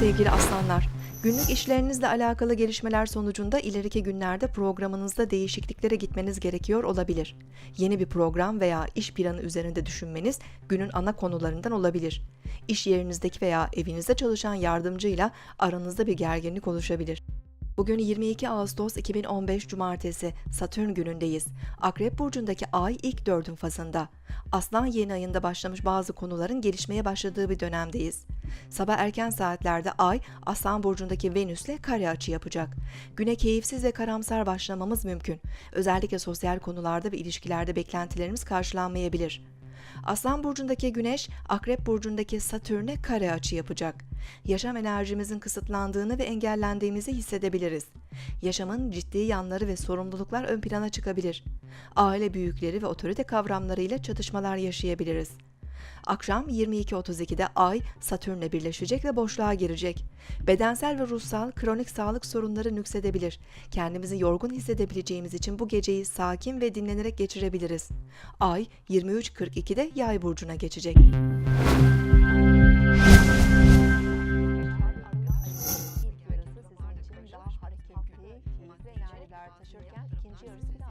sevgili aslanlar. Günlük işlerinizle alakalı gelişmeler sonucunda ileriki günlerde programınızda değişikliklere gitmeniz gerekiyor olabilir. Yeni bir program veya iş planı üzerinde düşünmeniz günün ana konularından olabilir. İş yerinizdeki veya evinizde çalışan yardımcıyla aranızda bir gerginlik oluşabilir. Bugün 22 Ağustos 2015 Cumartesi Satürn günündeyiz. Akrep burcundaki ay ilk dördün fazında. Aslan yeni ayında başlamış bazı konuların gelişmeye başladığı bir dönemdeyiz. Sabah erken saatlerde ay Aslan burcundaki Venüs'le kare açı yapacak. Güne keyifsiz ve karamsar başlamamız mümkün. Özellikle sosyal konularda ve ilişkilerde beklentilerimiz karşılanmayabilir. Aslan burcundaki Güneş, Akrep burcundaki Satürn'e kare açı yapacak. Yaşam enerjimizin kısıtlandığını ve engellendiğimizi hissedebiliriz. Yaşamın ciddi yanları ve sorumluluklar ön plana çıkabilir. Aile büyükleri ve otorite kavramlarıyla çatışmalar yaşayabiliriz. Akşam 22.32'de Ay Satürn'le birleşecek ve boşluğa girecek. Bedensel ve ruhsal kronik sağlık sorunları nüksedebilir. Kendimizi yorgun hissedebileceğimiz için bu geceyi sakin ve dinlenerek geçirebiliriz. Ay 23.42'de Yay burcuna geçecek.